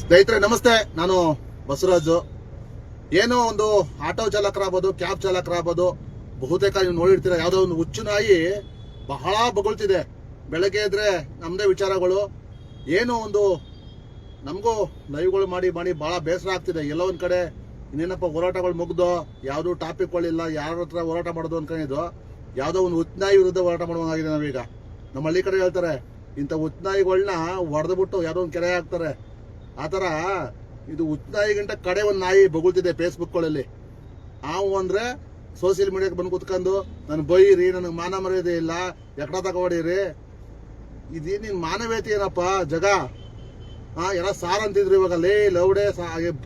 ಸ್ನೇಹಿತರೆ, ನಮಸ್ತೆ. ನಾನು ಬಸವರಾಜು. ಏನೋ ಒಂದು ಆಟೋ ಚಾಲಕರಾಗ್ಬೋದು, ಕ್ಯಾಬ್ ಚಾಲಕರಾಗ್ಬೋದು, ಬಹುತೇಕ ನೀವು ನೋಡಿರ್ತೀರ, ಯಾವುದೋ ಒಂದು ಹುಚ್ಚು ನಾಯಿ ಬಹಳ ಬೊಗಳ್ತಿದೆ. ಬೆಳಗ್ಗೆ ಇದ್ರೆ ನಮ್ಮದೇ ವಿಚಾರಗಳು. ಏನೋ ಒಂದು ನಮಗೂ ಲೈವ್ಗಳು ಮಾಡಿ ಮಾಡಿ ಬಹಳ ಬೇಸರ ಆಗ್ತಿದೆ. ಎಲ್ಲೋ ಒಂದ್ ಕಡೆ ಇನ್ನೇನಪ್ಪ ಹೋರಾಟಗಳು ಮುಗ್ದು, ಯಾವುದು ಟಾಪಿಕ್ಗಳಿಲ್ಲ ಯಾರ ಹತ್ರ ಹೋರಾಟ ಮಾಡೋದು ಅನ್ಕೊಂಡಿದ್ದು ಯಾವುದೋ ಒಂದು ಉತ್ನಾಯಿ ವಿರುದ್ಧ ಹೋರಾಟ ಮಾಡುವಂಗಾಗಿದೆ ನಾವೀಗ. ನಮ್ಮ ಹಳ್ಳಿ ಕಡೆ ಹೇಳ್ತಾರೆ, ಇಂಥ ಉತ್ನಾಯಿಗಳನ್ನ ಹೊಡೆದ್ಬಿಟ್ಟು ಯಾವುದೋ ಒಂದು ಕೆರೆ ಹಾಕ್ತಾರೆ. ಆ ಥರ ಇದು ಗಂಟೆ ಕಡೆ ಒಂದು ನಾಯಿ ಬಗುಳ್ತಿದೆ ಫೇಸ್ಬುಕ್ಗಳಲ್ಲಿ ಹಾವು ಅಂದ್ರೆ ಸೋಷಿಯಲ್ ಮೀಡಿಯಾಕ್ಕೆ ಬಂದು ಕುತ್ಕೊಂಡು ನಾನು ಬೈರಿ ನನಗೆ ಮಾನ ಮರ್ಯಾದೆ ಇಲ್ಲ, ಎಕಡ ತಗೊಡಿರಿ ಇದೇನಿ ನಿನ್ ಮಾನವೀಯತೆ ಏನಪ್ಪ, ಜಗ? ಹಾ, ಎಲ್ಲ ಸಾರ್ ಅಂತಿದ್ರು ಇವಾಗ. ಲೇ, ಲೌಡೆ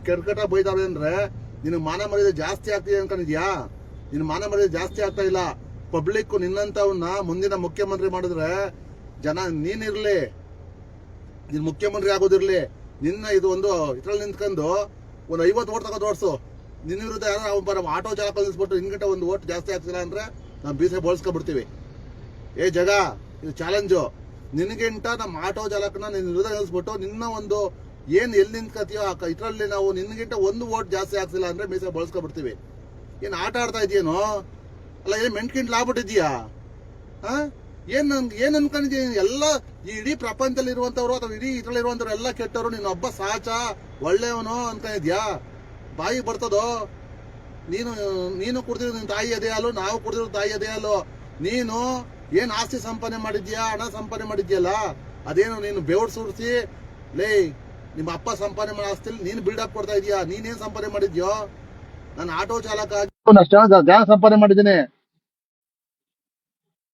ಕೆಟ್ಟ ಬೈತಾರೆ ಅಂದ್ರೆ ನಿನಗೆ ಮಾನ ಮರ್ಯಾದೆ ಜಾಸ್ತಿ ಆಗ್ತಿದೆ ಅನ್ಕೊಂಡಿದ್ಯಾ? ನಿನ್ ಮಾನ ಮರ್ಯಾದೆ ಜಾಸ್ತಿ ಆಗ್ತಾ ಇಲ್ಲ. ಪಬ್ಲಿಕ್ ನಿನ್ನಂಥವನ್ನ ಮುಂದಿನ ಮುಖ್ಯಮಂತ್ರಿ ಮಾಡಿದ್ರೆ ಜನ ನೀನಿರಲಿ ನೀನ್ ಮುಖ್ಯಮಂತ್ರಿ ಆಗೋದಿರ್ಲಿ. ನಿನ್ನ ಇದು ಒಂದು ಇದ್ರಲ್ಲಿ ನಿಂತ್ಕೊಂಡು ಒಂದು ಐವತ್ತು ಓಟ್ ತಗೋ ಓಡಿಸು. ನಿನ್ನ ವಿರುದ್ಧ ಯಾರು ಬರೋ ಆಟೋ ಚಾಲಕ ನಿಲ್ಸ್ಬಿಟ್ಟು ನಿನ್ಗಿಂತ ಒಂದು ಓಟ್ ಜಾಸ್ತಿ ಆಗ್ತಿಲ್ಲ ಅಂದ್ರೆ ನಾವು ಬೀಸೆ ಬೋಳ್ಸ್ಕೊಂಡ್ಬಿಡ್ತೀವಿ. ಏ ಜಗ, ಇದು ಚಾಲೆಂಜು ನಿನಗಿಂತ ನಮ್ಮ ಆಟೋ ಚಾಲಕನ ನಿನ್ನ ವಿರುದ್ಧ ನಿಲ್ಲಿಸ್ಬಿಟ್ಟು ನಿನ್ನ ಒಂದು ಏನು ಎಲ್ಲಿ ನಿಂತ್ಕತೀಯೋ ಆ ಇದರಲ್ಲಿ ನಾವು ನಿನ್ಗಿಂತ ಒಂದು ಓಟ್ ಜಾಸ್ತಿ ಆಗ್ತಿಲ್ಲ ಅಂದ್ರೆ ಮೀಸೆ ಬಳಸ್ಕೊಬಿಡ್ತೀವಿ ಏನು ಆಟ ಆಡ್ತಾ ಇದೆಯೇನೋ? ಅಲ್ಲ ಏನ್ ಲಾಭ ಆಗ್ಬಿಟ್ಟಿದ್ಯಾ ಆ ಏನ್ ಏನ್ ಅನ್ಕೊಂಡಿದ್ಯ? ಎಲ್ಲ ಈ ಇಡೀ ಪ್ರಪಂಚದಲ್ಲಿ ಇರುವಂತವ್ರು ಅಥವಾ ಇಡೀ ಇದ್ರಲ್ಲಿ ಇರುವಂತವ್ರು ಎಲ್ಲ ಕೆಟ್ಟವರು, ನೀನು ಒಬ್ಬ ಸಾಚ, ಒಳ್ಳೆಯವನು ಅನ್ಕೊಂಡಿದ್ಯಾ ಬಾಯಿ ಬರ್ತದೋ? ನೀನು ನೀನು ಕುಡ್ದಿರೋ ನಿನ್ ತಾಯಿ ಅದೇ ಅಲ್ಲೋ, ನಾವು ಕುಡ್ದಿರೋ ತಾಯಿ ಅದೇ ಅಲ್ಲೋ? ನೀನು ಏನ್ ಆಸ್ತಿ ಸಂಪಾದನೆ ಮಾಡಿದ್ಯಾ, ಹಣ ಸಂಪಾದನೆ ಮಾಡಿದ್ಯಲ್ಲ? ಅದೇನು ನೀನು ಬೆವ್ರು ಸುರಿಸಿ, ಲೇ, ನಿಮ್ಮ ಅಪ್ಪ ಸಂಪಾದನೆ ಮಾಡೋ ಆಸ್ತಿಲಿ ನೀನು ಬಿಲ್ಡಪ್ ಕೊಡ್ತಾ ಇದೀಯಾ? ನೀನೇನ್ ಸಂಪಾದನೆ ಮಾಡಿದ್ಯೋ? ನಾನು ಆಟೋ ಚಾಲಕ ಆಗಿ ಸಂಪಾದನೆ ಮಾಡಿದ್ದೀನಿ.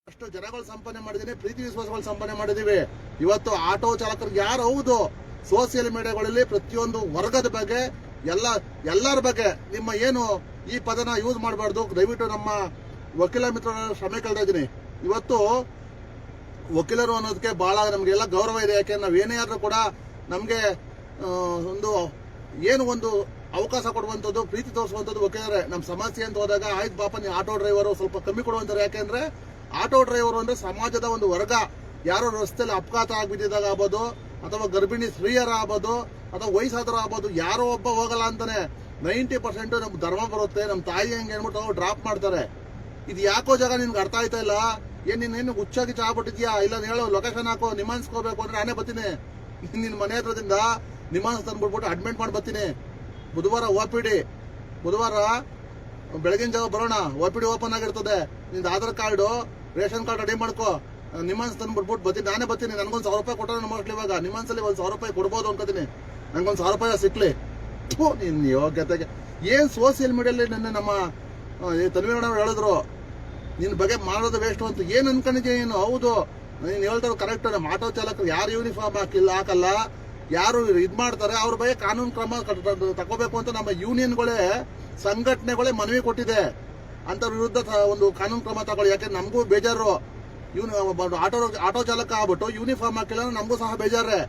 ಅಷ್ಟು ಜನಗಳು ಸಂಪಾದನೆ ಮಾಡಿದೀನಿ ಪ್ರೀತಿ ವಿಶ್ವಾಸಗಳು ಸಂಪಾದನೆ ಮಾಡಿದೀವಿ ಇವತ್ತು ಆಟೋ ಚಾಲಕರಿಗೆ ಯಾರು ಹೌದು? ಸೋಷಿಯಲ್ ಮೀಡಿಯಾಗಳಲ್ಲಿ ಪ್ರತಿಯೊಂದು ವರ್ಗದ ಬಗ್ಗೆ, ಎಲ್ಲ, ಎಲ್ಲರ ಬಗ್ಗೆ ನಿಮ್ಮ ಏನು ಈ ಪದನ ಯೂಸ್ ಮಾಡಬಾರ್ದು? ದಯವಿಟ್ಟು ನಮ್ಮ ವಕೀಲ ಮಿತ್ರರ ಶ್ರಮೆ ಕೇಳ್ತಾ ಇದ್ದೀನಿ. ಇವತ್ತು ವಕೀಲರು ಅನ್ನೋದಕ್ಕೆ ಬಹಳ ನಮಗೆಲ್ಲ ಗೌರವ ಇದೆ. ಯಾಕೆ ನಾವು ಏನೇ ಆದರೂ ಕೂಡ ನಮಗೆ ಒಂದು, ಏನು ಒಂದು ಅವಕಾಶ ಕೊಡುವಂಥದ್ದು, ಪ್ರೀತಿ ತೋರಿಸುವಂಥದ್ದು ವಕೀಲರೇ. ನಮ್ಮ ಸಮಸ್ಯೆ ಅಂತ ಹೋದಾಗ, ಆಯ್ತು ಪಾಪ ನೀವು ಆಟೋ ಡ್ರೈವರು ಸ್ವಲ್ಪ ಕಮ್ಮಿ ಕೊಡುವಂತಾರೆ ಯಾಕೆಂದ್ರೆ ಆಟೋ ಡ್ರೈವರು ಅಂದ್ರೆ ಸಮಾಜದ ಒಂದು ವರ್ಗ. ಯಾರೋ ರಸ್ತೆಯಲ್ಲಿ ಅಪಘಾತ ಆಗ್ಬಿಟ್ಟಿದಾಗ ಆಗ್ಬೋದು, ಅಥವಾ ಗರ್ಭಿಣಿ ಸ್ತ್ರೀಯರ ಆಗ್ಬೋದು, ಅಥವಾ ವಯಸ್ಸಾದವರು ಆಗ್ಬೋದು, ಯಾರೋ ಒಬ್ಬ ಹೋಗಲ್ಲ ಅಂತಾನೆ ನೈಂಟಿ ಪರ್ಸೆಂಟ್ ನಮ್ಗೆ ಧರ್ಮ ಬರುತ್ತೆ ನಮ್ಮ ತಾಯಿ ಹಂಗೆ ಹೇಳ್ಬಿಟ್ಟು ಡ್ರಾಪ್ ಮಾಡ್ತಾರೆ. ಇದು ಯಾಕೋ ಜಾಗ ನಿನ್ಗೆ ಅರ್ಥ ಆಯ್ತಾ ಇಲ್ಲ? ಏನ್ ನೀನ್ ಏನು ಹುಚ್ಚಾಗಿ ಚಾ ಬಿಟ್ಟಿದ್ಯಾ ಇಲ್ಲ ಹೇಳೋ ಲೊಕೇಶನ್ ಹಾಕೋ ನಿಮಾನ್ಸ್ಕೋಬೇಕು ಅಂದ್ರೆ ನಾನೇ ಬರ್ತೀನಿ. ನಿನ್ನ ಮನೆ ಹತ್ರದಿಂದ ನಿಮಾನ್ಸ್ ತಂದ್ಬಿಟ್ಬಿಟ್ಟು ಅಡ್ಮಿಟ್ ಮಾಡಿ ಬರ್ತೀನಿ. ಬುಧವಾರ ಓ ಪಿ ಡಿ. ಬುಧವಾರ ಬೆಳಗಿನ ಜಾಗ ಬರೋಣ. ಓ ಪಿ ಡಿ ಓಪನ್ ಆಗಿರ್ತದೆ. ನಿಂದು Aadhaar card ration card ready ಮಾಡ್ಕೋ. ನಿಮ್ಮನ್ಸ್ ತಂದು ಬಿಟ್ಬಿಟ್ಟು ಬರ್ತೀನಿ. ನಾನೇ ಬತ್ತೀನಿ ನನಗೊಂದು ಸಾವಿರ ರೂಪಾಯಿ ಕೊಟ್ಟರೆ ಮೋಸ್ಟ್ಲಿ ಇವಾಗ. ನಿಮ್ಮನ್ಸಲ್ಲಿ ಒಂದು ಸಾವಿರ ರೂಪಾಯಿ ಕೊಡ್ಬೋದು ಅನ್ಕೋತೀನಿ. ನನಗೊಂದು ಸಾವಿರ ರೂಪಾಯಿ ಸಿಕ್ಲಿ. ಓ ನಿನ್ನ ಯೋಗ್ಯತೆಗೆ. ಏನು ಸೋಷಿಯಲ್ ಮೀಡಿಯಲ್ಲಿ ನಿನ್ನೆ ನಮ್ಮ ತನ್ವೀರಣ್ಣವ್ರು ಹೇಳಿದ್ರು ನಿನ್ನ ಬಗ್ಗೆ ಮಾಡೋದು ವೇಸ್ಟ್ ಅಂತ. ಏನು ಅನ್ಕೊಂಡಿದ್ಯಾ ಏನು ಹೌದು. ನೀನು ಹೇಳ್ತಾರೆ ಕರೆಕ್ಟ್ ನಮ್ಮ ಆಟೋ ಚಾಲಕರು ಯಾರು ಯೂನಿಫಾರ್ಮ್ ಹಾಕಿಲ್ಲ, ಹಾಕಲ್ಲ. ಯಾರು ಇದು ಮಾಡ್ತಾರೆ, ಅವ್ರ ಬಗ್ಗೆ ಕಾನೂನು ಕ್ರಮ ತಗೋಬೇಕು ಅಂತ ನಮ್ಮ ಯೂನಿಯನ್ಗಳೇ ಸಂಘಟನೆಗಳೇ ಮನವಿ ಕೊಟ್ಟಿದೆ. ಅಂತ ವಿರುದ್ಧ ಒಂದು ಕಾನೂನು ಕ್ರಮ ತಗೊಳ್ಳಿ. ಯಾಕೆ ನಮಗೂ ಬೇಜಾರು. ಇವನು ಆಟೋ ಆಟೋ ಚಾಲಕ ಆಗ್ಬಿಟ್ಟು ಯೂನಿಫಾರ್ಮ್ ಹಾಕಿಲ್ಲ ನಮಗೂ ಸಹ ಬೇಜಾರೇ.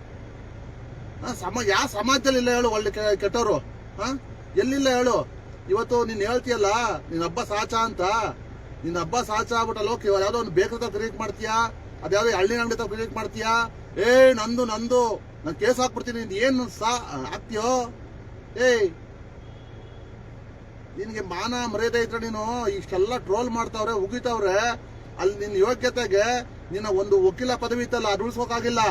ಸಮ ಯಾವ ಸಮಾಜದಲ್ಲಿ ಇಲ್ಲ ಹೇಳು ಒಳ್ಳೆ ಕೆಟ್ಟವರು. ಹಾಂ, ಎಲ್ಲಿಲ್ಲ ಹೇಳು. ಇವತ್ತು ನೀನು ಹೇಳ್ತೀಯಲ್ಲ ನಿನ್ನ ಹಬ್ಬ ಸಾಚ ಅಂತ. ನಿನ್ನ ಹಬ್ಬ ಸಾಚ ಆಗ್ಬಿಟ್ಟಲ್ಲ ಓಕೆ ಯಾವುದೋ ಒಂದು ಬೇಕರಿ ಕ್ರಿಯೇಟ್ ಮಾಡ್ತೀಯಾ? ಅದ್ಯಾವುದೋ ಹಳ್ಳಿನ ಅಂಗಡಿ ತಗ ಕ್ರಿಯೇಟ್ ಮಾಡ್ತೀಯಾ? ಏ ನಂದು ನಂದು. ನಾನು ಕೇಸ್ ಹಾಕ್ಬಿಡ್ತೀನಿ. ಏನು ಸಾ ಹಾಕ್ತೀಯೋ? ಏಯ್ ನಿನ್ಗೆ ಮಾನ ಮರ್ಯಾದೆ ಇದ್ರೆ ನೀನು ಇಷ್ಟೆಲ್ಲ ಟ್ರೋಲ್ ಮಾಡ್ತಾವ್ರೆ, ಉಗಿತಾವ್ರೆ, ಅಲ್ಲಿ ನಿನ್ನ ಯೋಗ್ಯತೆಗೆ ನಿನ್ನ ಒಂದು ವಕೀಲ ಪದವಿ ಇತ್ತಲ್ಲ, ಅದು ಉಳಿಸೋಕಾಗಿಲ್ಲ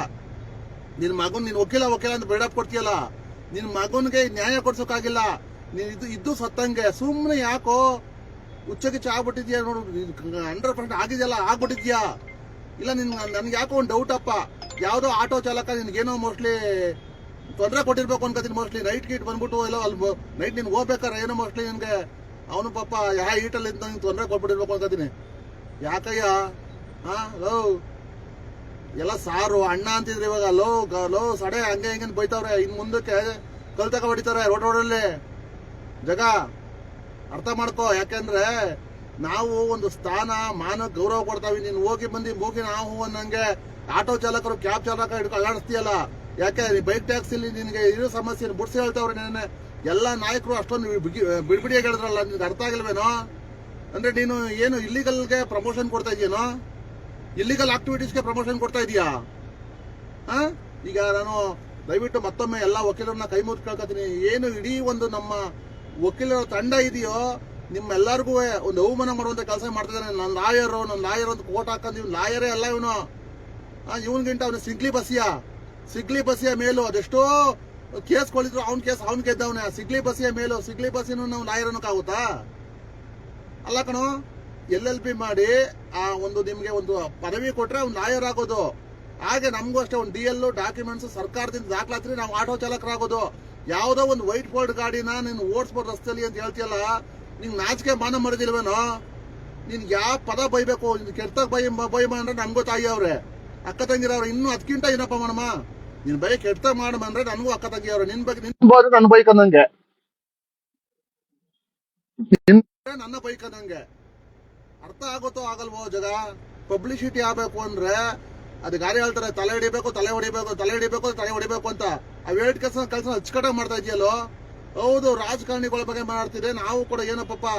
ನಿನ್ನ ಮಗನ್ ನಿನ್ ವಕೀಲ ವಕೀಲ ಅಂತ ಬಿಲ್ಡಪ್ ಕೊಡ್ತೀಯಲ್ಲ ನಿನ್ನ ಮಗನಿಗೆ ನ್ಯಾಯ ಕೊಡ್ಸೋಕಾಗಿಲ್ಲ. ನೀನು ಇದು ಇದ್ದು ಸತ್ತಂಗೆ ಸುಮ್ಮನೆ ಯಾಕೋ ಉಚ್ಚಕ್ಕೆ ಚಾ ಆಗ್ಬಿಟ್ಟಿದ್ಯಾ ನೋಡು ಹಂಡ್ರೆಡ್ ಪರ್ಸೆಂಟ್ ಆಗಿದೆಯಲ್ಲ, ಆಗ್ಬಿಟ್ಟಿದ್ಯಾ? ಇಲ್ಲ, ನಿನ್ ನನ್ಗೆ ಯಾಕೋ ಒಂದು ಡೌಟ್ ಅಪ್ಪ. ಯಾವ್ದೋ ಆಟೋ ಚಾಲಕ ನಿನ್ಗೇನೋ ಮೋಸ್ಟ್ಲಿ ತೊಂದರೆ ಕೊಟ್ಟಿರ್ಬೇಕು ಅನ್ಕೋತೀನಿ ಮೋಸ್ಟ್ಲಿ ನೈಟ್ ಗೀಟ್ ಬಂದ್ಬಿಟ್ಟು ಎಲ್ಲ ಅಲ್ಲಿ ನೈಟ್ ನೀನು ಹೋಗ್ಬೇಕಾರೆ ಏನೋ ಮೋಸ್ಟ್ಲಿ ನಿನ್ಗೆ ಅವನು ಪಾಪ ಯಾ ಈಟಲ್ಲಿ ಇದ್ದು ನಿಂಗೆ ತೊಂದರೆ ಕೊಟ್ಬಿಟ್ಟಿರ್ಬೇಕು ಅನ್ಕೋತೀನಿ ಯಾಕಯ್ಯ? ಹಾ? ಲೋ. ಎಲ್ಲ ಸಾರು, ಅಣ್ಣ ಅಂತಿದ್ರು ಇವಾಗ. ಲೋ ಲೋ, ಸಡೆ, ಹಂಗೆ ಹಿಂಗೆ ಅಂತ ಬೈತಾವ್ರೆ. ಇನ್ನು ಮುಂದಕ್ಕೆ ಕಲ್ತಕ ಹೊಡಿತಾರೆ ರೋಡ್ ರೋಡಲ್ಲಿ ಜಗ, ಅರ್ಥ ಮಾಡ್ಕೋ. ಯಾಕೆಂದ್ರೆ ನಾವು ಒಂದು ಸ್ಥಾನ, ಮಾನ, ಗೌರವ ಕೊಡ್ತಾವಿ. ನೀನು ಹೋಗಿ ಬಂದು ಹೋಗಿ ನಾವು ಅನ್ನಂಗೆ ಆಟೋ ಚಾಲಕರು, ಕ್ಯಾಬ್ ಚಾಲಕ ಹಿಡ್ಕೊ ಅಲ್ಲಾಡಿಸ್ತೀಯಲ್ಲ. ಯಾಕೆ ಬೈಕ್ ಟ್ಯಾಕ್ಸಿಲಿ ನಿನಗೆ ಇರೋ ಸಮಸ್ಯೆ ಬುಡ್ಸಿ ಹೇಳ್ತಾವ್ರೆ ನಿನ್ನೆ. ಎಲ್ಲ ನಾಯಕರು ಅಷ್ಟೊಂದು ಬಿಡ್ಬಿಡಿಯಾಗಿ ಹೇಳಿದ್ರಲ್ಲ, ನಿನ್ಗೆ ಅರ್ಥ ಆಗಿಲ್ವೇನೋ ಅಂದ್ರೆ ನೀನು ಏನು ಇಲ್ಲಿಗಲ್ಗೆ ಪ್ರಮೋಷನ್ ಕೊಡ್ತಾ ಇದೆಯೇನೋ? ಇಲ್ಲಿಗಲ್ ಆಕ್ಟಿವಿಟೀಸ್ಗೆ ಪ್ರಮೋಷನ್ ಕೊಡ್ತಾ ಇದೀಯಾ? ಹಾಂ? ಈಗ ನಾನು ದಯವಿಟ್ಟು ಮತ್ತೊಮ್ಮೆ ಎಲ್ಲ ವಕೀಲರನ್ನ ಕೈ ಮುಗಿದು ಕೇಳ್ಕೊತೀನಿ. ಏನು ಇಡೀ ಒಂದು ನಮ್ಮ ವಕೀಲರ ತಂಡ ಇದೆಯೋ, ನಿಮ್ಮೆಲ್ಲರಿಗೂ ಒಂದು ಅವಮಾನ ಮಾಡುವಂಥ ಕೆಲಸ ಮಾಡ್ತಿದ್ದಾನೆ ನನ್ನ ಲಾಯರು, ನನ್ನ ಲಾಯರ್ ಅಂತ ಕೋಟ್ ಹಾಕೊಂಡು, ಇವ್ನು ಲಾಯರೇ ಅಲ್ಲ ಇವನು. ಇವನ್ಗಿಂತ ಅವನು ಸಿಗ್ಲಿ ಬಸಿಯ ಸಿಗ್ಲಿ ಬಸಿಯ ಮೇಲೂ ಅದೆಷ್ಟೋ ಕೇಸ್ ಕೊಳಿದ್ರು, ಅವ್ನ ಕೇಸ್ ಅವ್ನ ಗೆದ್ದವನೇ. ಸಿಗ್ಲಿ ಬಸಿಯ ಮೇಲೂ, ಸಿಗ್ಲಿ ಬಸ್ಸಿನೂ ನಾವು ಲಾಯರ್ ಅನ್ನೋಕ್ಕಾಗುತ್ತಾ ಅಲ್ಲ ಕಣೋ, ಎಲ್ ಎಲ್ ಪಿ ಮಾಡಿ ಆ ಒಂದು ನಿಮ್ಗೆ ಒಂದು ಪದವಿ ಕೊಟ್ರೆ ಅವ್ನು ಲಾಯರ್ ಆಗೋದು ಹಾಗೆ ನಮಗೂ ಅಷ್ಟೇ ಒಂದು ಡಿ ಎಲ್ ಡಾಕ್ಯುಮೆಂಟ್ಸ್ ಸರ್ಕಾರದಿಂದ ದಾಖಲಾತ್ರಿ ನಾವು ಆಟೋ ಚಾಲಕರಾಗೋದು. ಯಾವುದೋ ಒಂದು ವೈಟ್ ಬೋರ್ಡ್ ಗಾಡಿನ ನೀನು ಓಡಿಸ್ಬೋದು ರಸ್ತೆಯಲ್ಲಿ ಅಂತ ಹೇಳ್ತೀಯಲ್ಲ, ನಿಂಗೆ ನಾಚಿಕೆ ಮಾನ ಮರೆದಿಲ್ವೇನೋ? ನಿನ್ಗೆ ಯಾವ ಪದ ಬೈಬೇಕು? ಕೆಟ್ಟ ಬೈ ಬೈ ಅಂದ್ರೆ ನಮ್ಗೂ ತಾಯಿ ಅವ್ರೆ ಅಕ್ಕ ತಂಗಿರವ್ರು ಇನ್ನೂ ಅದಕ್ಕಿಂತ ಏನಪ್ಪ ಮಾಡಮ್ಮ ನಿನ್ ಬೈಕ್ ಕೆಟ್ಟ ಮಾಡ್ಬಂದ್ರೆ ನನಗೂ ಅಕ್ಕ ತಂಗಿ ಅವ್ರೆ ನಿನ್ ಬಗ್ಗೆ ನಿನ್ ಬೋದು ನನ್ನ ಬೈಕ್ ಅಂದಂಗೆ. ನಿನ್ ನನ್ನ ಬೈಕ್ ಅಂದಂಗೆ. ಅರ್ಥ ಆಗುತ್ತೋ ಆಗಲ್ವೋ ಜಗ? ಪಬ್ಲಿಸಿಟಿ ಆಗ್ಬೇಕು ಅಂದ್ರೆ ಅದು ಗಾಡಿ ಹೇಳ್ತಾರೆ ತಲೆ ಹಿಡಿಬೇಕು ತಲೆ ಹೊಡಿಬೇಕು ತಲೆ ಹೊಡಿಬೇಕು ತಲೆ ಹೊಡಿಬೇಕು ಅಂತ. ಆ ವೇಟ್ ಕೆಲಸ ಕೆಲಸ ಅಚ್ಚುಕಟ್ಟಾಗಿ ಮಾಡ್ತಾ ಇದೆಯಲ್ಲೋ? ಹೌದು ರಾಜಕಾರಣಿಗಳ ಬಗ್ಗೆ ಮಾಡ್ತಿದ್ರೆ ನಾವು ಕೂಡ ಏನೋ ಪಾಪ ಆ,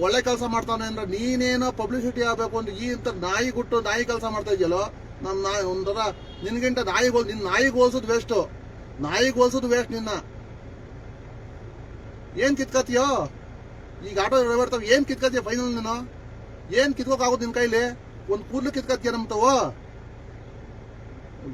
ಒಳ್ಳೆ ಕೆಲಸ ಮಾಡ್ತಾನೆ ಅಂದ್ರೆ ನೀನೇನೋ ಪಬ್ಲಿಸಿಟಿ ಆಗ್ಬೇಕು ಅಂದ್ರೆ ಈ ಇಂತ ನಾಯಿ ಗುಟ್ಟು ನಾಯಿ ಕೆಲಸ ಮಾಡ್ತಾ ಇದೆಯಲ್ಲೋ? ನಮ್ಮ ನಾಯಿ, ಒಂಥರ ನಿನ್ಗಿಂತ ನಾಯಿಗೋಲ್ ನಿನ್ನ ನಾಯಿಗೆ ಹೋಲ್ಸೋದು ವೇಸ್ಟು ನಾಯಿಗೆ ಹೋಲ್ಸೋದು ವೇಸ್ಟ್ ನಿನ್ನ. ಏನ್ ಕಿತ್ಕತಿಯೋ? ಈಗ ಆಟೋ ಡ್ರೈವರ್ ತಾವ್ ಏನ್ ಕಿತ್ಕತಿಯ ಫೈನಲ್ ನೀನು? ಏನ್ ಕಿತ್ಕೋಕಾಗೋದು ನಿನ್ ಕೈಲಿ? ಒಂದ್ ಕೂದ್ಲು ಕಿತ್ಕತಿಯ ನಮ್ ತಾವು?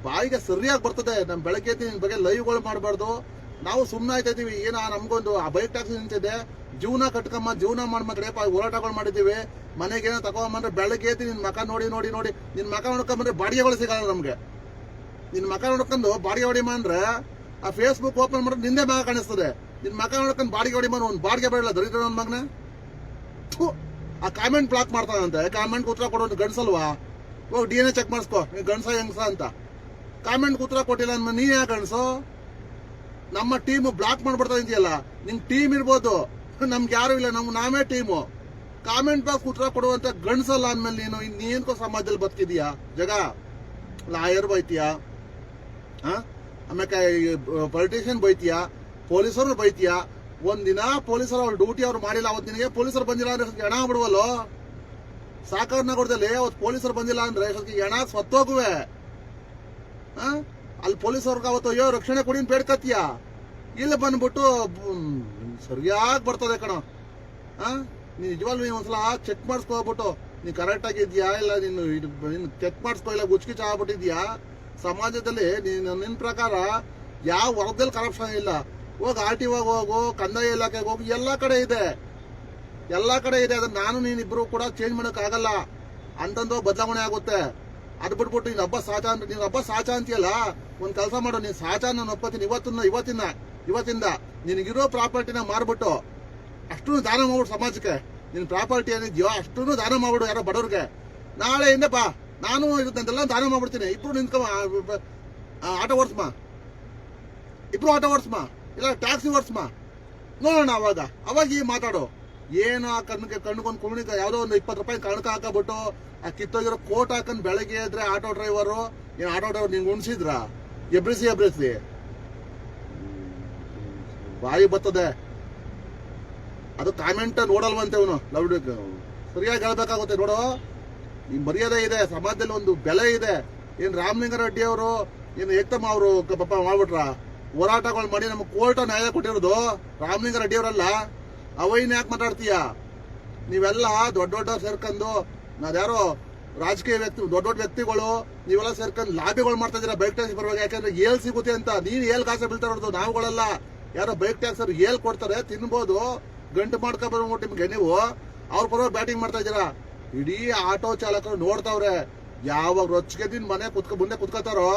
ಬಾಯಿಗೆ ಸರಿಯಾಗಿ ಬರ್ತದೆ. ನಮ್ ಬೆಳಗ್ಗೆ ಬಗ್ಗೆ ಲೈವ್ಗಳು ಮಾಡಬಾರ್ದು. ನಾವು ಸುಮ್ಮನೆ ಆಯ್ತಾ ಇದೀವಿ. ಏನ ನಮ್ಗೊಂದು, ಆ ಬೈಕ್ ಟ್ಯಾಕ್ಸಿ ನಿಂತಿದೆ. ಜೀವನ ಕಟ್ಕೊಂಬ, ಜೀವನ ಮಾಡ್ಬೇಕು ಹೋರಾಟಗಳು ಮಾಡಿದೀವಿ ಮನೆಗೆ ಏನೋ ತಗೊಂಬಂದ್ರೆ ಬೆಳಗ್ಗೆ ಎದ್ದು ನಿನ್ ಮಕ ನೋಡಿ ನೋಡಿ ನೋಡಿ, ನಿನ್ ಮಕ ನೋಡ್ಕೊಂಬಂದ್ರೆ ಬಾಡಿಗೆಗಳು ಸಿಗಲ್ಲ ನಮಗೆ. ನಿನ್ ಮಕ ನೋಡ್ಕೊಂಡು ಬಾಡಿಗೆ ಹೊಡಿಮ ಅಂದ್ರೆ ಆ ಫೇಸ್ಬುಕ್ ಓಪನ್ ಮಾಡಿದ್ರೆ ನಿಂದೆ ಮಗ ಕಾಣಿಸ್ತದೆ. ನಿನ್ ಮಕ ನೋಡ್ಕೊಂಡು ಬಾಡಿಗೆ ಹೊಡಿಮ ಒಂದು ಬಾಡಿಗೆ ಬೇಡಲ್ಲ, ದರಿದ್ರ ನನ್ ಮಗನ? ಆ ಕಾಮೆಂಟ್ ಬ್ಲಾಕ್ ಮಾಡ್ತಾನಂತೆ. ಕಾಮೆಂಟ್ ಉತ್ತರ ಕೊಡೋದು ಗಣಸಲ್ವಾ ಹೋಗಿ ಡಿ ಎನ್ ಎ ಚೆಕ್ ಮಾಡಿಸ್ಕೋ. ಗಣಸ ಹೆಂಗ್ಸ ಅಂತ. ಕಾಮೆಂಟ್ ಉತ್ತರ ಕೊಟ್ಟಿಲ್ಲ ಅಂದ್ಮೇಲೆ ನೀ ಯಾಕೆ ಗಂಡ್ಸು? ನಮ್ಮ ಟೀಮ್ ಬ್ಲಾಕ್ ಮಾಡ್ಬಿಡ್ತಾ ಇದೆಯಲ್ಲ, ನಿಮ್ ಟೀಮ್ ಇರ್ಬೋದು. ನಮ್ಗೆ ಯಾರು ಇಲ್ಲ ನಮ್ ನಾವೇ ಟೀಮು. ಕಾಮೆಂಟ್ ಬಾಕ್ಸ್ ಉತ್ತರ ಕೊಡುವಂತ ಗಣಸಲ್ಲ ಅಂದ್ಮೇಲೆ ನೀನು ಇನ್ನೇನ್ಕೋ ಸಮಾಜದಲ್ಲಿ ಬದುಕಿದೀಯಾ? ಜಗ ಲಾಯರ್ ಬೈತೀಯಾ? ಆಮೇಲೆ ಪೊಲಿಟಿಷಿಯನ್ ಬೈತೀಯಾ? ಪೊಲೀಸರು ಬೈತೀಯಾ? ಒಂದಿನ ಪೊಲೀಸರು ಅವ್ರ ಡ್ಯೂಟಿ ಅವ್ರು ಮಾಡಿಲ್ಲ ಅವತ್ತು ನಿನಗೆ ಪೊಲೀಸರು ಬಂದಿಲ್ಲ ಅಂದ್ರೆ ಎಣ ಬಿಡುವಲ್ಲೋ ಸಾಕಾರ ನಗರದಲ್ಲಿ ಅವತ್ತು ಪೊಲೀಸರು ಬಂದಿಲ್ಲ ಅಂದ್ರೆ ಎಷ್ಟೊತ್ತಿಗೆ ಎಣ ಸತ್ತೋಗುವೆ? ಅಲ್ಲಿ ಪೊಲೀಸರ್ಗೆ ಅವತ್ತು ಅಯ್ಯೋ ರಕ್ಷಣೆ ಕೊಡಿ ಅಂತ ಬೇಡ್ಕತ್ತೀಯ? ಇಲ್ಲಿ ಬಂದ್ಬಿಟ್ಟು ಸರಿಯಾಗಿ ಬರ್ತದೆ ಕಣ. ನೀ ನೀನ್ ನೀನ್ ಒಂದ್ಸಲ ಚೆಕ್ ಮಾಡಿಸ್ಕೋಬಿಟ್ಟು ನೀ ಕರೆಕ್ಟಾಗಿ ಆಗಿದ್ಯಾ ಇಲ್ಲ ನೀನು ಇದು ನೀನು ಚೆಕ್ ಮಾಡಿಸ್ಕೊ, ಇಲ್ಲ ಗುಚ್ಕಿಚ ಆಗ್ಬಿಟ್ಟಿದ್ಯಾ ಸಮಾಜದಲ್ಲಿ ನೀನು ನಿನ್ನ ಪ್ರಕಾರ ಯಾವ ವರ್ಗದಲ್ಲಿ ಕರಪ್ಷನ್ ಇಲ್ಲ. ಹೋಗಿ ಆರ್ ಟಿ ಹೋಗು, ಕಂದಾಯ ಇಲಾಖೆಗೆ ಹೋಗು, ಎಲ್ಲಾ ಕಡೆ ಇದೆ. ಎಲ್ಲಾ ಕಡೆ ಇದೆ. ಅದನ್ನ ನಾನು ನೀನಿಬ್ಬರು ಕೂಡ ಚೇಂಜ್ ಮಾಡಕ್ ಆಗಲ್ಲ. ಅಂತಂದು ಬದಲಾವಣೆ ಆಗುತ್ತೆ. ಅದು ಬಿಟ್ಬಿಟ್ಟು ನೀನ್ ಹಬ್ಬ ಸಾಚ ಅಂತ ನೀನ್ ಹಬ್ಬ ಸಾಚ ಅಂತೀಯಲ್ಲ ಒಂದ್ ಕೆಲಸ ಮಾಡು, ನೀನು ಸಹಜ ನಾನು ಒಪ್ಪತ್ತೀನಿ ಇವತ್ತಿನ ಇವತ್ತಿನ ಇವತ್ತಿಂದ. ನಿನಗಿರೋ ಪ್ರಾಪರ್ಟಿನ ಮಾರ್ಬಿಟ್ಟು ಅಷ್ಟು ದಾನ ಮಾಡ್ಬಿಡು ಸಮಾಜಕ್ಕೆ. ನಿನ್ ಪ್ರಾಪರ್ಟಿ ಏನಿದೆಯೋ ಅಷ್ಟೂ ದಾನ ಮಾಡ್ಬಿಡು ಯಾರೋ ಬಡವ್ರಿಗೆ. ನಾಳೆ ಬಾ. ನಾನು ಇದನ್ನೆಲ್ಲ ದಾನ ಮಾಡ್ಬಿಡ್ತೀನಿ. ಇಬ್ರು ನಿಂತ್ಕೊ ಆಟೋ ಓಡಿಸ್ಮಾ ಇಬ್ರು ಆಟೋ ಓಡಿಸ್ಮಾ ಇಲ್ಲ, ಟ್ಯಾಕ್ಸಿ ಓಡಿಸ್ಮಾ ನೋಡೋಣ ಅವಾಗ. ಅವಾಗ ಈ ಮಾತಾಡು. ಏನು ಆ ಕಣ್ಣಿಗೆ ಕಣ್ಣಿಗೊಂದು ಕುಣಿಕ ಯಾವುದೋ ಒಂದು ಇಪ್ಪತ್ತು ರೂಪಾಯಿ ಕಣಕ ಹಾಕಬಿಟ್ಟು ಆ ಕಿತ್ತೋಗಿರೋ ಕೋಟ್ ಹಾಕೊಂಡು ಬೆಳಗ್ಗೆ ಇದ್ರೆ ಆಟೋ ಡ್ರೈವರು, ನೀನು ಆಟೋ ಡ್ರೈವರ್ ನಿಂಗೆ ಉಣ್ಸಿದ್ರ? ಎಬ್ರಿಸಿ ಎಬ್ರಿಸಿ ಬಾಯಿ ಬರ್ತದೆ ಅದು ಕಾಮೆಂಟ್ ನೋಡಲ್ವಂತೆ ಅವನು, ಲವ್ ಸರಿಯಾಗಿ ಹೇಳ್ಬೇಕಾಗುತ್ತೆ ನೋಡು. ಈ ಮರ್ಯಾದೆ ಇದೆ, ಸಮಾಜದಲ್ಲಿ ಒಂದು ಬೆಲೆ ಇದೆ. ಏನು ರಾಮಲಿಂಗಾರೆಡ್ಡಿ ಅವರು, ಏನು ಏಕ್ತಮ್ಮ ಅವರು ಪಾಪ ಮಾಡ್ಬಿಟ್ರ? ಹೋರಾಟಗಳು ಮಾಡಿ ನಮ್ಗೆ ಕೋರ್ಟ್ ನ್ಯಾಯ ಕೊಟ್ಟಿರೋದು. ರಾಮಲಿಂಗಾರೆಡ್ಡಿ ಅವರಲ್ಲ. ಅವೈನ್ ಯಾಕೆ ಮಾತಾಡ್ತೀಯ? ನೀವೆಲ್ಲ ದೊಡ್ಡ ದೊಡ್ಡ ಸೇರ್ಕೊಂಡು ನಾವ್ಯಾರೋ ರಾಜಕೀಯ ವ್ಯಕ್ತಿ ದೊಡ್ಡ ದೊಡ್ಡ ವ್ಯಕ್ತಿಗಳು ನೀವೆಲ್ಲ ಸೇರ್ಕೊಂಡು ಲಾಬಿಗಳು ಮಾಡ್ತಾ ಇದೀರಾ ಬೈಕ್ ಟ್ಯಾಕ್ಸ್ ಬರುವಾಗ ಯಾಕಂದ್ರೆ ಏಲ್ ಸಿಗುತ್ತೆ ಅಂತ. ನೀನ್ ಏಲ್ ಕಾಸೆ ಬೀಳ್ತಾ ಇರೋದು ನಾವುಗಳೆಲ್ಲ. ಯಾರೋ ಬೈಕ್ ಟ್ಯಾಕ್ಸ್ ಏಲ್ ಕೊಡ್ತಾರೆ, ತಿನ್ಬೋದು ಗಂಟು ಬರೋ ನಿಮ್ಗೆ ನೀವು. ಅವ್ರ ಪರವಾಗಿ ಬ್ಯಾಟಿಂಗ್ ಮಾಡ್ತಾ ಇದ್ದೀರಾ? ಇಡೀ ಆಟೋ ಚಾಲಕರು ನೋಡ್ತಾವ್ರೆ. ಯಾವಾಗ ರೊಚ್ಚಿಗೆ ನಿನ್ ಮನೆ ಕುತ್ಕೊ ಮುಂದೆ ಕುತ್ಕೋತಾರೋ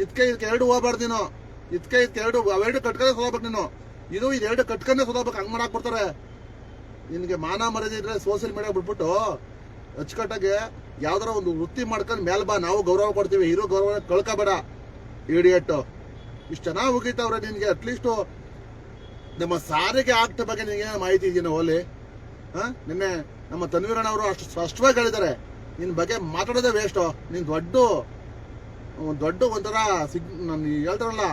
ಇದಕ್ಕೆ ಇದಕ್ಕೆ ಎರಡು ಹೋಗ್ಬಾರ್ದು ನೀನು. ಇದಕ್ಕೆ ಇದಕ್ಕೆ ಎರಡು ಅವೆರಡು ಕಟ್ಕೊಂಡೆ ಸೋದಬೇಕು ನೀನು. ಇದು ಇದೆರಡು ಕಟ್ಕೊಂಡೆ ಸೋದಬೇಕು ಹಂಗೆ ಮಾಡಾಕ್ ಕೊಡ್ತಾರೆ. ನಿನ್ಗೆ ಮಾನ ಮರ್ಯಾದೆ ಇದ್ರೆ ಸೋಷಿಯಲ್ ಮೀಡಿಯಾ ಬಿಟ್ಬಿಟ್ಟು ಅಚ್ಚುಕಟ್ಟಾಗಿ ಯಾವ್ದಾರ ಒಂದು ವೃತ್ತಿ ಮಾಡ್ಕೊಂಡು ಮೇಲ್ ಬಾ, ನಾವು ಗೌರವ ಕೊಡ್ತೀವಿ ಇರೋ ಗೌರವ ಕಳ್ಕೊಬೇಡ ಇಡಿಯಟ್ ಇಷ್ಟು ಚೆನ್ನಾಗಿ ಹೋಗಿತ್ತವ್ರೆ ನಿನಗೆ ಅಟ್ಲೀಸ್ಟ್ ನಮ್ಮ ಸಾರಿಗೆ ಆಗ್ತ ಬಗ್ಗೆ ನಿನಗೆ ಏನು ಮಾಹಿತಿ ಇದೆಯಾ ಓಲಿ ಹಾಂ? ನಿನ್ನೆ ನಮ್ಮ ತನ್ವೀರಣ್ಣ ಅವರು ಅಷ್ಟು ಸ್ಪಷ್ಟವಾಗಿ ಹೇಳಿದ್ದಾರೆ ನಿನ್ನ ಬಗ್ಗೆ ಮಾತಾಡೋದೇ ವೇಸ್ಟ್ ನೀನು ದೊಡ್ಡ ದೊಡ್ಡ ಒಂಥರ ಸಿಗ್, ನಾನು ಹೇಳ್ತಾರಲ್ಲ,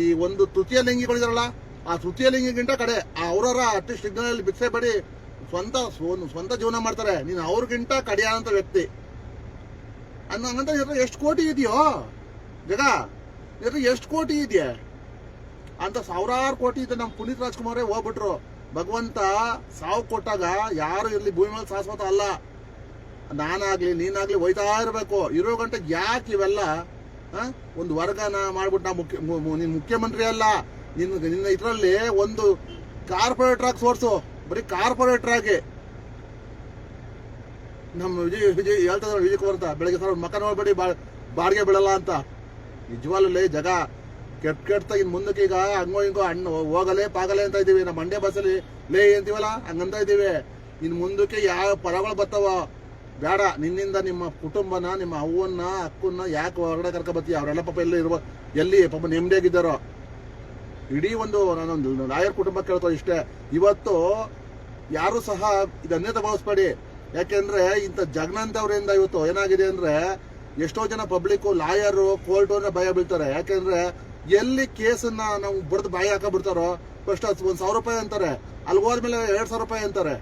ಈ ಒಂದು ತೃತೀಯ ಲಿಂಗಿಗಳಿದಾರಲ್ಲ ಆ ತೃತೀಯ ಲಿಂಗಿಗಿಂತ ಕಡೆ ಅವರವರ ಅಟ್ಲೀಸ್ಟ್ ಸಿಗ್ನಲ್ ಭಿಕ್ಷೆ ಬಡಿ, ಸ್ವಂತ ಸ್ವಂತ ಜೀವನ ಮಾಡ್ತಾರೆ. ನೀನು ಅವ್ರಿಗಿಂತ ಕಡಿಯಾದಂಥ ವ್ಯಕ್ತಿ. ಅನ್ನೋ ಇದ್ರ ಎಷ್ಟು ಕೋಟಿ ಇದೆಯೋ? ಜಗ ಇದ್ರ ಎಷ್ಟು ಕೋಟಿ ಇದೆಯಾ ಅಂತ ಸಾವಿರಾರು ಕೋಟಿ ಇದೆ ನಮ್ಮ ಪುನೀತ್ ರಾಜ್ಕುಮಾರೇ ಹೋಗ್ಬಿಟ್ರು. ಭಗವಂತ ಸಾವು ಕೊಟ್ಟಾಗ ಯಾರು ಇರಲಿ, ಭೂಮಿ ಮೇಲೆ ಶಾಶ್ವತ ಅಲ್ಲ. ನಾನಾಗ್ಲಿ, ನೀನಾಗ್ಲಿ ಹೋಯ್ತಾ ಇರಬೇಕು. ಇರೋ ಗಂಟೆಗೆ ಯಾಕೆ ಇವೆಲ್ಲ? ಒಂದು ವರ್ಗನ ಮಾಡ್ಬಿಟ್ಟು ನಾ ಮುಖ್ಯ ನೀನ್ ಮುಖ್ಯಮಂತ್ರಿ ಅಲ್ಲ. ನಿನ್ನ ನಿನ್ನ ಇದರಲ್ಲಿ ಒಂದು ಆಗಿ ಸೋರ್ಸು. ಬರೀ ಕಾರ್ಪೊರೇಟರ್ ಆಗಿ. ನಮ್ಮ ವಿಜಯ್ ವಿಜಯ್ ಹೇಳ್ತಾ ಇದ್ದಾರೆ ವಿಜಯ್ ಕುಮಾರ್ ಅಂತ. ಬೆಳಗ್ಗೆ ಸರ್ ಮಕ್ಕ ನೋಡ್ಬೇಡಿ, ಬಾ ಬಾಡಿಗೆ ಬಿಡಲ್ಲ ಅಂತ. ನಿಜವಾಗ್ಲೂ ಜಗ ಕೆಟ್ಟ ಕೆಟ್ಟ ಇನ್ ಮುಂದಕ್ಕೆ ಈಗ ಹಂಗೋ ಹಿಂಗೋ ಹಣ್ಣು ಹೋಗಲೇ ಪಾಗಲೇ ಅಂತ ಇದೀವಿ. ನಮ್ಮ ಮಂಡ್ಯ ಬಸ್ಸಲ್ಲಿ ಲೇ, ಅಂತೀವಲ್ಲ? ಹಂಗಂತ ಇದೀವಿ. ಇನ್ ಮುಂದಕ್ಕೆ ಯಾವ ಪರಗಳು ಬರ್ತಾವ ಬೇಡ, ನಿನ್ನಿಂದ ನಿಮ್ಮ ಕುಟುಂಬನ, ನಿಮ್ಮ ಅವ್ವನ್ನ ಅಕ್ಕನ್ನ ಯಾಕೆ ಹೊರಗಡೆ ಕರ್ಕೊ ಬರ್ತೀಯ? ಅವರೆಲ್ಲ ಪಾಪ ಎಲ್ಲಿ ಇರುವ ಎಲ್ಲಿ ಪಾಪ ನೆಮ್ಮದಿಯಾಗಿದ್ದಾರೋ? ಇಡೀ ಒಂದು ನಾನೊಂದು ಲಾಯರ್ ಕುಟುಂಬ ಕೇಳ್ತಾವ ಇಷ್ಟೇ. ಇವತ್ತು ಯಾರು ಸಹ ಇದನ್ನೇ ತಗೋಸ್ಬೇಡಿ ಯಾಕೆಂದ್ರೆ ಇಂಥ ಜಗನಂತವರಿಂದ ಇವತ್ತು ಏನಾಗಿದೆ ಅಂದ್ರೆ ಎಷ್ಟೋ ಜನ ಪಬ್ಲಿಕ್ ಲಾಯರು ಕೋರ್ಟ್ ಅಂದ್ರೆ ಭಯ ಬೀಳ್ತಾರೆ. ಯಾಕೆಂದ್ರೆ ಎಲ್ಲಿ ಕೇಸನ್ನ ನಾವು ಬಡ್ದು ಬಾಯಿ ಹಾಕ ಬಿಡ್ತಾರೋ ಫಸ್ಟ್ ಒಂದ್ ಸಾವಿರ ರೂಪಾಯಿ ಅಂತಾರೆ. ಅಲ್ಲಿ ಹೋದ್ಮೇಲೆ ಎರಡ್ ಸಾವಿರ ರೂಪಾಯಿ ಅಂತಾರೆ.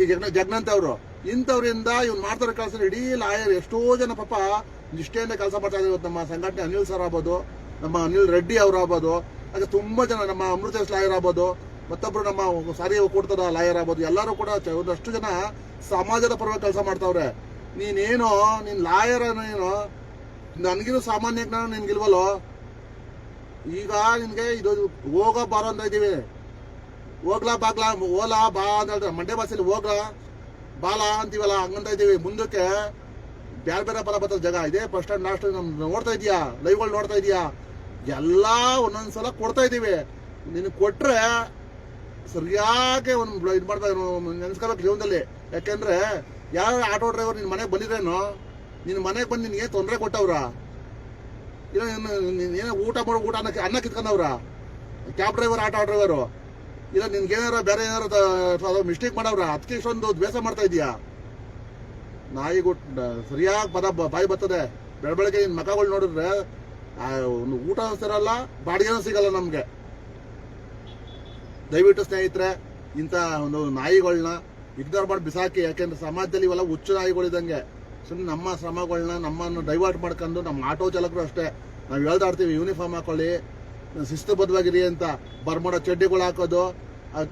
ಈ ಜಗನ, ಜಗನಂತ ಅವರು. ಇಂಥವ್ರಿಂದ ಇವ್ನು ಮಾಡ್ತಾರೆ ಕೆಲಸ ಇಡೀ ಲಾಯರ್ ಎಷ್ಟೋ ಜನ ಪಾಪ ನಿಷ್ಠೆಯಿಂದ ಕೆಲಸ ಮಾಡ್ತಾ ಇದ್ದಾರೆ. ಇವತ್ತು ನಮ್ಮ ಸಂಘಟನೆ ಅನಿಲ್ ಸರ್ ಆಗ್ಬೋದು, ನಮ್ಮ ಅನಿಲ್ ರೆಡ್ಡಿ ಅವರು ಆಗ್ಬೋದು, ಹಾಗೆ ತುಂಬಾ ಜನ ನಮ್ಮ ಅಮೃತೇಶ್ ಲಾಯರ್ ಆಗ್ಬೋದು. ಮತ್ತೊಬ್ರು ನಮ್ಮ ಸಾರಿ ಕೊಡ್ತಾರ, ಲಾಯರ್ ಆಗ್ಬೋದು, ಎಲ್ಲರೂ ಕೂಡ ಒಂದಷ್ಟು ಜನ ಸಮಾಜದ ಪರವಾಗಿ ಕೆಲಸ ಮಾಡ್ತಾವ್ರೆ. ನೀನೇನೋ, ನೀನ್ ಲಾಯರ್ ನೀನು ನನಗಿರೋ ಸಾಮಾನ್ಯ ಜ್ಞಾನ ನಿನ್ಗಿಲ್ವಲ್ಲೋ ಈಗ ನಿನ್ಗೆ ಇದು ಹೋಗ ಬಾರೋ ಅಂತ ಇದೀವಿ ಹೋಗ್ಲಾ ಬಾಗ್ಲಾ ಓಲಾ ಬಾ ಅಂತ ಹೇಳ್ತಾರೆ. ಮಂಡ್ಯ ಭಾಷೆಯಲ್ಲಿ ಹೋಗ್ಲಾ, ಬಾಲಾ ಅಂತೀವಲ್ಲ, ಹಂಗಂತ ಇದೀವಿ ಮುಂದಕ್ಕೆ ಬೇರೆ ಬೇರೆ ಪದ ಬರ್ತದ ಜಾಗ. ಇದೆ ಬಸ್ ಸ್ಟ್ಯಾಂಡ್ ಲಾಸ್ಟ್ ನಮ್ ನೋಡ್ತಾ ಇದೀಯಾ ಲೈವ್ಗಳು ನೋಡ್ತಾ ಇದೀಯಾ ಎಲ್ಲಾ ಒಂದೊಂದ್ಸಲ ಕೊಡ್ತಾ ಇದೀವಿ ನಿನಗೆ ಕೊಟ್ರೆ ಸರಿಯಾಗಿ ಒಂದು ಇದು ಮಾಡ್ತಾ ನೆನ್ಸ್ಕೋಬೇಕು ಜೀವನದಲ್ಲಿ. ಯಾಕೆಂದ್ರೆ, ಯಾರು ಆಟೋ ಡ್ರೈವರ್ ನಿನ್ ಮನೆಗೆ ಬಂದಿರೇನೋ ನಿನ್ನ ಮನೆಗೆ ಬಂದು ನಿನ್ಗೆ ತೊಂದರೆ ಕೊಟ್ಟವ್ರ? ಇಲ್ಲ, ನೀನು- ಏನೋ ಊಟ ಮಾಡೋ, ಊಟ ಅನ್ನ ಅನ್ನ ಕಿತ್ಕೊಂಡವ್ರ? Cab driver, auto driver? ಇಲ್ಲ, ನಿನ್ಗೆ ಏನಾರ ಬೇರೆ ಏನಾರ ಮಿಸ್ಟೇಕ್ ಮಾಡವ್ರ? ಅದಕ್ಕೆ ಇಷ್ಟೊಂದು ದ್ವೇಷ ಮಾಡ್ತಾ ಇದೀಯಾ? ನಾಯಿ ಗುಟ್ ಸರಿಯಾಗಿ ಪದ ಬಾಯಿ ಬರ್ತದೆ. ಬೆಳ ಬೆಳಗ್ಗೆ ನಿನ್ ಮಕಗಳು ನೋಡಿದ್ರೆ ಒಂದು ಊಟ ಸಿರಲ್ಲ ಬಾಡಿಗೆನೂ ಸಿಗಲ್ಲ ನಮ್ಗೆ. ದಯವಿಟ್ಟು ಸ್ನೇಹಿತರೆ, ಇಂಥ ಒಂದು ನಾಯಿಗಳನ್ನ ಇಗ್ನೋರ್ ಮಾಡಿ ಬಿಸಾಕಿ, ಯಾಕೆಂದ್ರೆ ಸಮಾಜದಲ್ಲಿ ಇವೆಲ್ಲ ಹುಚ್ಚು ನಾಯಿಗಳಿದಂಗೆ ಸುಮ್ಮನೆ ನಮ್ಮ ಶ್ರಮಗಳನ್ನ ನಮ್ಮನ್ನು ಡೈವರ್ಟ್ ಮಾಡ್ಕೊಂಡು ನಮ್ಮ ಆಟೋ ಚಾಲಕರು ಅಷ್ಟೇ. ನಾವು ಹೇಳ್ದಾಡ್ತೀವಿ ಯೂನಿಫಾರ್ಮ್ ಹಾಕೊಳ್ಳಿ ಶಿಸ್ತುಬದ್ಧವಾಗಿರಿ ಅಂತ. ಬರ್ಮಡ ಚಡ್ಡಿಗಳು ಹಾಕೋದು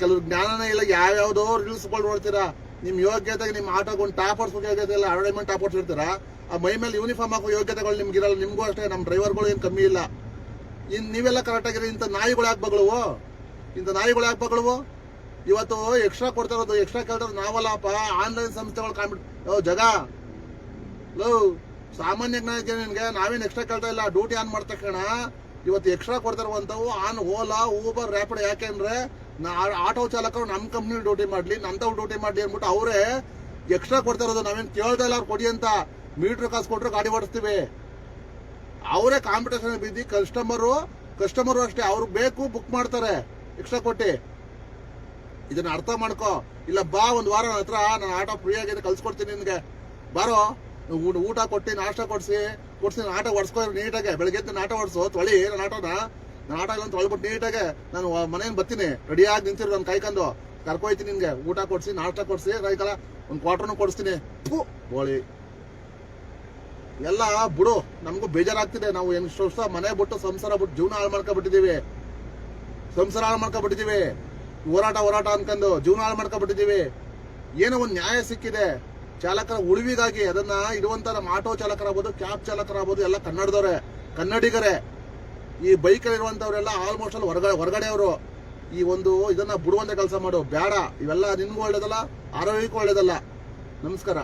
ಕೆಲವ್ರು ಜ್ಞಾನನೇ ಇಲ್ಲ, ಯಾವ್ಯಾವುದೋ ರೀಲ್ಸ್ಗಳು ನೋಡ್ತೀರಾ. ನಿಮ್ಮ ಯೋಗ್ಯತೆಗೆ ನಿಮ್ಮ ಆಟೋಗೆ ಒಂದು ಟಾಪ್ ಹೊಡ್ಸೋ ಯೋಗ್ಯತೆ ಇಲ್ಲ ಅಡ್ವರ್ಟೈಸ್ಮೆಂಟ್ ಟಾಪರ್ಸ್ ಇರ್ತೀರಾ. ಆ ಮೈ ಮೇಲೆ ಯೂನಿಫಾರ್ಮ್ ಹಾಕೋ ಯೋಗ್ಯತೆಗಳು ನಿಮ್ಗೆ ಇರಲ್ಲ ನಿಮ್ಗೂ ಅಷ್ಟೇ ನಮ್ಮ ಡ್ರೈವರ್ಗಳು ಏನು ಕಮ್ಮಿ ಇಲ್ಲ. ಇನ್ನು ನೀವೆಲ್ಲ ಕರೆಕ್ಟ್ ಆಗಿರಿ, ಇಂಥ ನಾಯಿಗಳು ಯಾಕೆ ಬಗಳವು? ಇಂಥ ನಾಯಿಗಳು ಯಾಕೆ ಬಗಳವು ಇವತ್ತು ಎಕ್ಸ್ಟ್ರಾ ಕೊಡ್ತಾ ಇರೋದು ಎಕ್ಸ್ಟ್ರಾ ಕೇಳ್ತಾರ ನಾವಲ್ಲಪ್ಪ. ಆನ್ಲೈನ್ ಸಂಸ್ಥೆಗಳು ಕಾಣ್ಬಿಟ್ಟು ಜಗ. ಲೋ ಸಾಮಾನ್ಯ ಜ್ಞಾನ ಇದೆಯಾ ನಿನ್ಗೆ ನಾವೇನು ಎಕ್ಸ್ಟ್ರಾ ಕೇಳ್ತಾ ಇಲ್ಲ. ಡ್ಯೂಟಿ ಆನ್ ಮಾಡ್ತಾ ಇವತ್ತು ಎಕ್ಸ್ಟ್ರಾ ಕೊಡ್ತಿರುವಂತವು ಆನ್ ಓಲಾ ಊಬರ್ ರ್ಯಾಪಿಡ್ ಯಾಕೆಂದ್ರೆ ನಾ ಆಟೋ ಚಾಲಕರು ನಮ್ಮ ಕಂಪ್ನಿ ಡ್ಯೂಟಿ ಮಾಡ್ಲಿ ನಂತವ್ ಡ್ಯೂಟಿ ಮಾಡ್ಲಿ ಅಂದ್ಬಿಟ್ಟು ಅವರೇ ಎಕ್ಸ್ಟ್ರಾ ಕೊಡ್ತಾ ಇರೋದು ನಾವೇನ್ ಕೇಳ್ತಾ ಅವ್ರು ಕೊಡಿ ಅಂತ ಮೀಟರ್ ಕಾಸು ಕೊಟ್ರೆ ಗಾಡಿ ಓಡಿಸ್ತೀವಿ. ಅವರೇ ಕಾಂಪಿಟೇಷನ್ ಬಿದ್ದು ಕಸ್ಟಮರು ಕಸ್ಟಮರು ಅಷ್ಟೇ. ಅವ್ರಿಗೆ ಬೇಕು ಬುಕ್ ಮಾಡ್ತಾರೆ. ಎಕ್ಸ್ಟ್ರಾ ಕೊಟ್ಟಿ ಇದನ್ನ ಅರ್ಥ ಮಾಡ್ಕೋ. ಇಲ್ಲ ಬಾ, ಒಂದು ವಾರ ಹತ್ರ ನಾನು ಆಟೋ ಫ್ರೀ ಆಗಿದೆ ಕಲ್ಸ್ಕೊಡ್ತೀನಿ ನಿನಗೆ. ಬಾರೋ ಊಟ ಕೊಟ್ಟು, ನಾಷ್ಟ ಕೊಡ್ಸಿ ಕೊಡ್ಸಿ, ನಾನು ಆಟೋ ಓಡಿಸ್ಕೊ ನೀಟಾಗೆ. ಬೆಳಗ್ಗೆ ಎದ್ದು ಆಟೋ ಹೊಡ್ಸು ತೊಳಿ ನನ್ನ ಆಟೋನ? ನಾನು ಆಟೋ ಅಂತ ತೊಳ್ಬಿಟ್ಟು ನೀಟಾಗೆ ನಾನು ಮನೇಲಿ ಬರ್ತೀನಿ. ರೆಡಿಯಾಗಿ ನಿಂತಿರು ನಾನು ಕಾಯ್ಕೊಂಡು ಕರ್ಕೊಯ್ತೀನಿ ನಿನ್ಗೆ. ಊಟ ಕೊಡ್ಸಿ, ನಾಷ್ಟ ಕೊಡ್ಸಿ ರೈತಲ್ಲ ಒಂದು ಕ್ವಾರ್ಟರ್ನು ಕೊಡಿಸ್ತೀನಿ. ಬೋಳಿ. ಎಲ್ಲ ಬಿಡು. ನಮಗೂ ಬೇಜಾರಾಗ್ತಿದೆ. ನಾವು ವರ್ಷ ಮನೆ ಬಿಟ್ಟು ಸಂಸಾರ ಬಿಟ್ಟು ಜೀವನ ಹಾಳು ಮಾಡ್ಕೊಬಿಟ್ಟಿದೀವಿ ಸಂಸಾರ ಹಾಳು ಮಾಡ್ಕೊಬಿಟ್ಟಿದೀವಿ ಹೋರಾಟ ಹೋರಾಟ ಅನ್ಕೊಂಡು ಜೀವನ ಹಾಳು ಮಾಡ್ಕೊಬಿಟ್ಟಿದ್ದೀವಿ. ಏನೋ ಒಂದು ನ್ಯಾಯ ಸಿಕ್ಕಿದೆ. ಚಾಲಕರ ಉಳಿವಿಗಾಗಿ ಅದನ್ನ ಇರುವಂತ ನಮ್ಮ ಆಟೋ ಚಾಲಕರಾಗ್ಬೋದು, ಕ್ಯಾಬ್ ಚಾಲಕರಾಗ್ಬೋದು, ಎಲ್ಲ ಕನ್ನಡದವ್ರೆ, ಕನ್ನಡಿಗರೇ. ಈ ಬೈಕಲ್ಲಿ ಇರುವಂತವ್ರೆಲ್ಲ ಆಲ್ಮೋಸ್ಟ್ ಅಲ್ಲಿ ಹೊರಗಡೆ ಹೊರಗಡೆಯವರು. ಈ ಒಂದು ಇದನ್ನ ಬಿಡುವಂತ ಕೆಲಸ ಮಾಡು. ಬೇಡ. ಇವೆಲ್ಲ ನಿನ್ಗೂ ಒಳ್ಳೇದಲ್ಲ, ಆರೋಗ್ಯಕ್ಕೂ ಒಳ್ಳೇದಲ್ಲ. ನಮಸ್ಕಾರ.